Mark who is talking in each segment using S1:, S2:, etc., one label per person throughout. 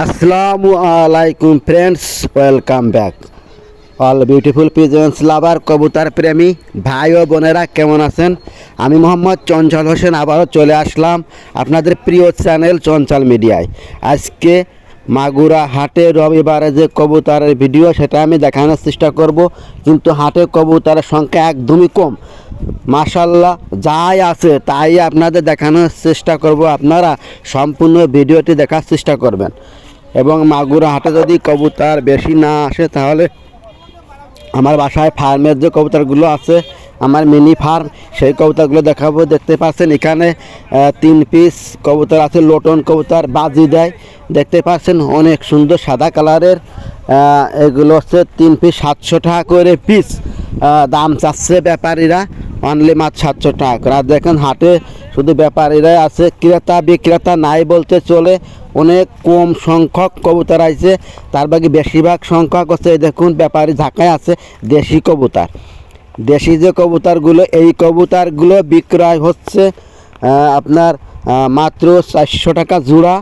S1: আসসালামু আলাইকুম friends welcome back all beautiful pigeons lover কবুতার প্রেমী ভাই ও বোনেরা, কেমন আছেন? আমি মোহাম্মদ চঞ্চল হোসেন, আবারও চলে আসলাম আপনাদের প্রিয় চ্যানেল চঞ্চল মিডিয়ায়। আজকে মাগুরা হাটে রবিবারে যে কবুতারের ভিডিও সেটা আমি দেখানোর চেষ্টা করব। কিন্তু হাটে কবুতারের সংখ্যা একদমই কম। মাশাল্লাহ যাই আছে, তাই আপনাদের দেখানোর চেষ্টা করব। আপনারা সম্পূর্ণ ভিডিওটি দেখার চেষ্টা করবেন। এবং মাগুরা হাটে যদি কবুতর বেশি না আসে, তাহলে আমার বাসায় ফার্মের যে কবুতরগুলো আছে, আমার মিনি ফার্ম, সেই কবুতরগুলো দেখাবো। দেখতে পাচ্ছেন এখানে তিন পিস কবুতর আছে, লোটন কবুতর, বাজি দেয়। দেখতে পাচ্ছেন অনেক সুন্দর সাদা কালারের এগুলো হচ্ছে তিন পিস সাতশো টাকা করে পিস। দাম চাচ্ছে ব্যাপারীরা অনলি মাত্র সাতশো টাকা করে। আর দেখেন হাটে শুধু ব্যাপারীরাই আছে, ক্রেতা, বিক্রেতা নাই বলতে চলে, অনেক কম সংখ্যক কবুতর আছে তার বাকি বেশিরভাগ সংখ্যক হচ্ছে দেখুন, ব্যাপারী ঢাকায় আছে, দেশি কবুতর। দেশি যে কবুতরগুলো, এই কবুতরগুলো বিক্রয় হচ্ছে আপনার মাত্র চারশো টাকা জোড়া,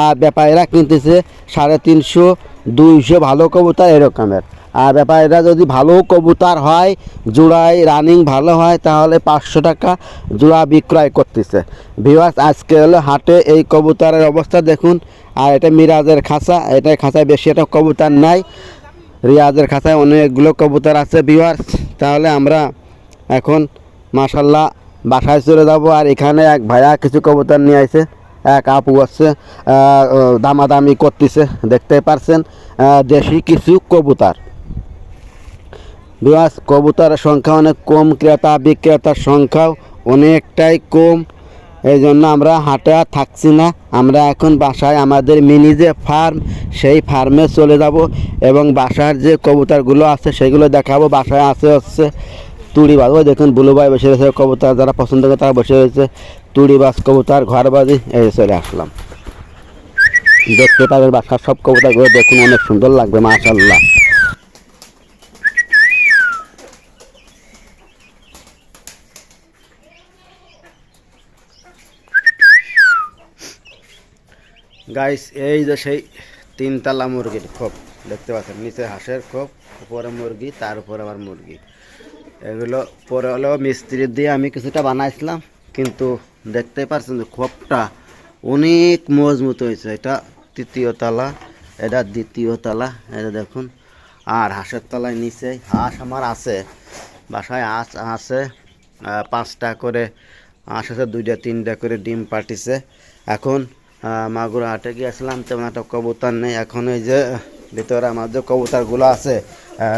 S1: আর ব্যাপারীরা কিনতেছে সাড়ে তিনশো, দুইশো, ভালো কবুতর এরকমের। আর ব্যাপার এটা যদি ভালো কবুতর হয়, জোড়ায় রানিং ভালো হয়, তাহলে পাঁচশো টাকা জোড়া বিক্রয় করতেছে। ভিওয়াস আজকে হলো হাটে এই কবুতরের অবস্থা দেখুন। আর এটা মিরাজের খাঁচা এটা খাঁচায় বেশি একটা কবুতর নাই। রিয়াজের খাঁচায় অনেকগুলো কবুতর আছে ভিওয়ার্স তাহলে আমরা এখন মাশাল্লাহ বাসায় চলে যাব। আর এখানে এক ভাইয়া কিছু কবুতর নিয়ে আসে এক আপু আছে দামাদামি করতেছে, দেখতে পারছেন। দেশি কিছু কবুতর। বিবাস কবুতরের সংখ্যা অনেক কম, ক্রেতা, বিক্রেতার সংখ্যাও অনেকটাই কম। এই জন্য আমরা হাটে আর থাকছি না। আমরা এখন বাসায় আমাদের মিনি যে ফার্ম, সেই ফার্মে চলে যাব এবং বাসার যে কবুতরগুলো আছে সেগুলো দেখাবো। বাসায় আছে হচ্ছে তুড়ি বাজ। দেখুন, বুলু ভাই বসে রয়েছে। কবুতর যারা পছন্দ করে তারা বসে রয়েছে। তুড়ি বাজ, কবুতর ঘরবাজি এই চলে আসলাম। দেখতে পাবেন বাসার সব কবুতরগুলো। দেখুন, অনেক সুন্দর লাগবে মাশাল্লাহ গাইস এই যে সেই তিনতলা মুরগির খোপ, দেখতে পাচ্ছেন, নিচে হাঁসের খোপ, উপরে মুরগি, তার উপরে আবার মুরগি। এগুলো পরে হলেও মিস্ত্রি দিয়ে আমি কিছুটা বানাইছিলাম, কিন্তু দেখতে পাচ্ছেন যে খোপটা অনেক মজবুত হয়েছে। এটা তৃতীয় তলা, এটা দ্বিতীয় তলা এটা দেখুন। আর হাঁসের তলায় নিচে হাঁস আমার আছে, বাসায় হাঁস আছে পাঁচটা করে হাঁস আছে, দুইটা, তিনটা করে ডিম পাঠিয়েছে এখন মাগুরা হাটে গিয়েছিলাম তেমন একটা কবুতর নেই। এখন এই যে ভিতরে আমার যে কবুতরগুলো আছে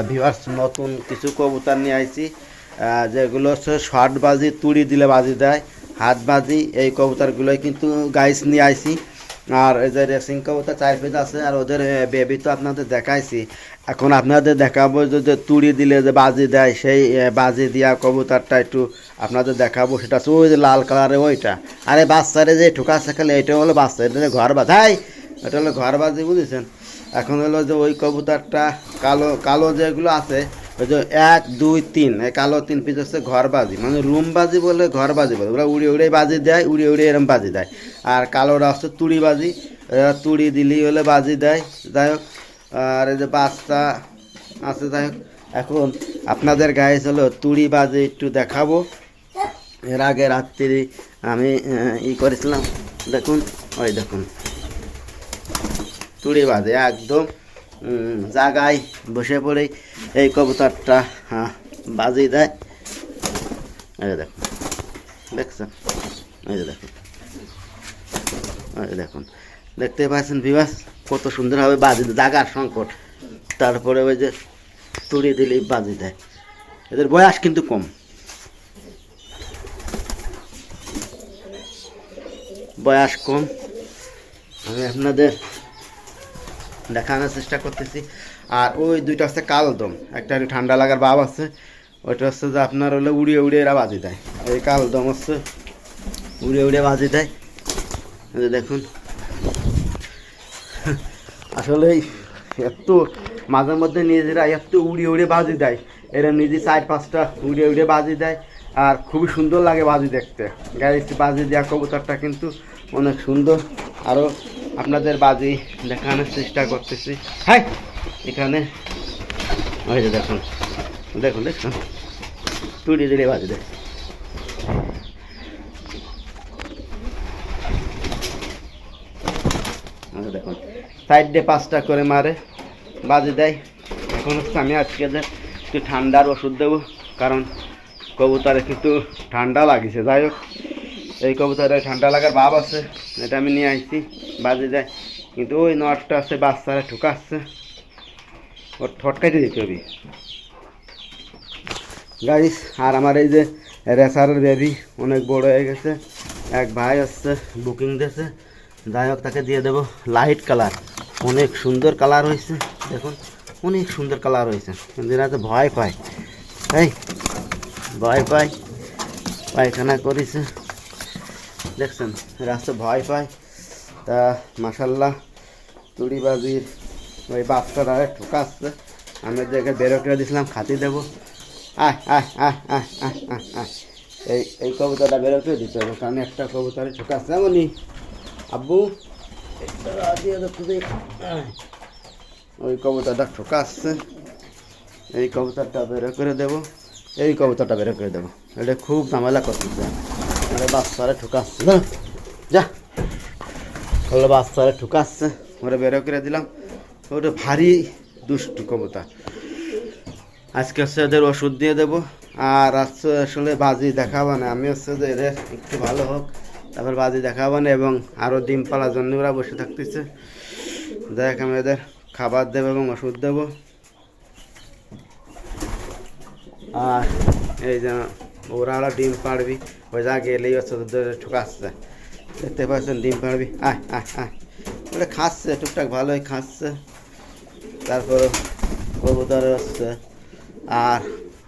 S1: ভিভার্স নতুন কিছু কবুতর নিয়ে আইছি। যেগুলো হচ্ছে শর্ট বাজি তুড়ি দিলে বাজি দেয়। হাত বাজি এই কবুতরগুলোই কিন্তু গাইস নিয়ে আইছি। আর এই যে রেসিং কবুতর চার পিস আছে, আর ওদের বেবি তো আপনাদের দেখাইছি। এখন আপনাদের দেখাবো যে যে তুড়ি দিলে যে বাজি দেয়, সেই বাজি দিয়া কবুতরটা একটু আপনাদের দেখাবো, সেটা ওই যে লাল কালারের ওইটা। আরে বাচ্চারে যে ঠোকা শেখালে এটা হলো বাচ্চা, এটা হলো ঘর বাজাই এটা হলো ঘর বাজি, বুঝেছেন? এখন হলো যে ওই কবুতরটা, কালো কালো যেগুলো আছে ওই যে এক, দুই, তিন কালো তিন পিস হচ্ছে ঘর বাজি মানে রুম বাজি বলে ঘর বাজি বলে। ওরা উড়ে উড়ে বাজি দেয়, উড়ে উড়ে এরম বাজি দেয়। আর কালোরা হচ্ছে তুড়ি বাজি তুড়ি দিলেই হলে বাজি দেয়। যাই হোক, আর এই যে বাচ্চা আছে, যাই হোক, এখন আপনাদের গায়ে চলো তুড়ি বাজি একটু দেখাবো। এর আগে রাত্রি আমি ই করেছিলাম। দেখুন, ওই দেখুন। তুড়ি বাজে একদম। জাগায় বসে পড়ে। এই কবুতরটা হ্যাঁ, বাজি দেয়। এই দেখুন। দেখছেন? এই দেখুন। এই দেখুন। দেখতে পাচ্ছেন বিবাস কত সুন্দরভাবে বাজি দেয় জাগার সংকট। তারপরে ওই যে তুড়ি দিলেই বাজি দেয়। এদের বয়স কিন্তু কম। বয়স কম। আমি আপনাদের দেখানোর চেষ্টা করতেছি। আর ওই দুইটা হচ্ছে কালদম। একটা ঠান্ডা লাগার ভাব আছে, ওইটা হচ্ছে যে আপনার হলে উড়িয়ে উড়িয়ে এরা বাজি দেয়। এই কালদম হচ্ছে উড়িয়ে উড়িয়ে বাজি দেয়। দেখুন। আসলে এত মাঝে মধ্যে নিজেরা এত উড়িয়ে উড়িয়ে বাজি দেয়। এরা নিজে চার পাঁচটা উড়িয়ে উড়িয়ে বাজি দেয়। আর খুবই সুন্দর লাগে বাজি দেখতে। গাড়ি বাজি দেওয়া কবুতরটা কিন্তু অনেক সুন্দর। আরও আপনাদের বাজি দেখানোর চেষ্টা করতেছি। হাই! এখানে, ওই যে দেখুন দেখুন দেখুন। টুটি দিলে বাজি দেখ দেখুন সাইড পাঁচটা করে মারে, বাজি দেয়। এখন হচ্ছে আমি আজকে যে একটু ঠান্ডার ওষুধ দেবো, কারণ কবুতরে কিন্তু ঠান্ডা লাগিছে। যাই হোক এই কবুতরে ঠান্ডা লাগার ভাব আছে। এটা আমি নিয়ে আসছি, বাজে যায়। কিন্তু ওই নটটা আছে, বাচ্চারা ঠুকাচ্ছে। ওর ঠটকাইতে দিতে হবে। গাইস আর আমার এই যে রেসারের বেবি অনেক বড় হয়ে গেছে। এক ভাই আসছে বুকিং দিয়েছে। যাই হোক, তাকে দিয়ে দেবো লাইট কালার অনেক সুন্দর কালার হয়েছে। দেখুন, অনেক সুন্দর কালার হয়েছে। কিন্তু ভয় পায়। এই, ভয় পায়। পায়খানা করেছে। দেখছেন, রাস্তা ভয় পায়। তা মাসাল্লাহ তুড়িবাজির ওই বাচ্চারা ঠোকাচ্ছে। আমি ওর জায়গায় বেরো করে দিয়েছিলাম খাতি দেবো। আয় আয় আয় আয় আয় আয় আয়। এই এই কবুতরটা বেরো করে দিতে হবে, কারণ একটা কবুতরে ঠোকাচ্ছে এমনই। আব্বু দেখো ওই কবুতরটা ঠোকাচ্ছে। এই কবুতরটা বেরো করে দেবো, এই কবুতরটা বেরো করে দেবো। এটা খুব ঝামেলা করতেছে। আরে বাচ্চারা ঠুকাচ্ছে না যা। হলো বাচ্চারা ঠুকাচ্ছে ওরা বেরো করে দিলাম। ওটা ভারী দুষ্টু কবুতর। আজকে হচ্ছে এদের ওষুধ দিয়ে দেবো। আর আজকে আসলে বাজি দেখাবো না। আমি হচ্ছে যে এদের একটু ভালো হোক, তারপর বাজি দেখাবো না এবং আরও ডিম পালার জন্য ওরা বসে থাকতেছে। দেখ আমি এদের খাবার দেবো এবং ওষুধ দেবো। আর এই যে ওরা ডিম পাড়বি ওই হচ্ছে ওদের ঠুকাচ্ছে দেখতে পাচ্ছেন ডিম পাড়বি আয় আয় আয় ওটা খাচ্ছে টুকটাক ভালোই খাচ্ছে তারপর কবুতর হচ্ছে আর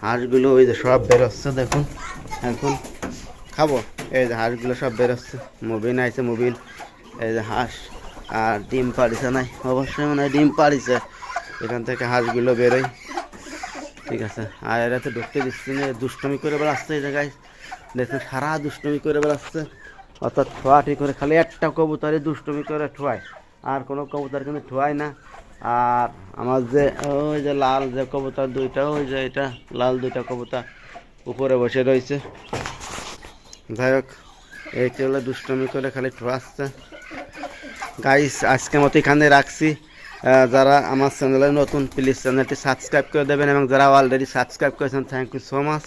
S1: হাঁসগুলো ওই যে সব বেরোচ্ছে দেখুন এখন খাব এই যে হাঁসগুলো সব বেরোচ্ছে মুবিন আইছে মুবিন এই যে হাঁস আর ডিম পাড়িছে নাই। অবশ্যই মনে হয় ডিম পাড়িছে। এখান থেকে হাঁসগুলো বেরোয়। ঠিক আছে। আর এরা তো ঢুকতে দিচ্ছে না দুষ্টমি করে বেড়াচ্ছে এই জায়গায়। দেখুন, সারা দুষ্টমি করে বেড়াচ্ছে। অর্থাৎ ঠোয়াটি করে খালি একটা কবুতরে দুষ্টমি করে ঠোয়ায়। আর কোনো কবুতর কিন্তু ঠোয়ায় না। আর আমার যে, ওই যে লাল যে কবুতর দুইটা, ওই যে এটা, লাল দুইটা কবুতর উপরে বসে রয়েছে। যাই হোক এইটা হলো দুষ্টমি করে খালি ঠোয়াচ্ছে। গাইস আজকে মতো এখানে রাখছি। যারা আমার চ্যানেলে নতুন প্লিজ চ্যানেলটি সাবস্ক্রাইব করে দেবেন এবং যারা অলরেডি সাবস্ক্রাইব করেছেন থ্যাংক ইউ সো মাচ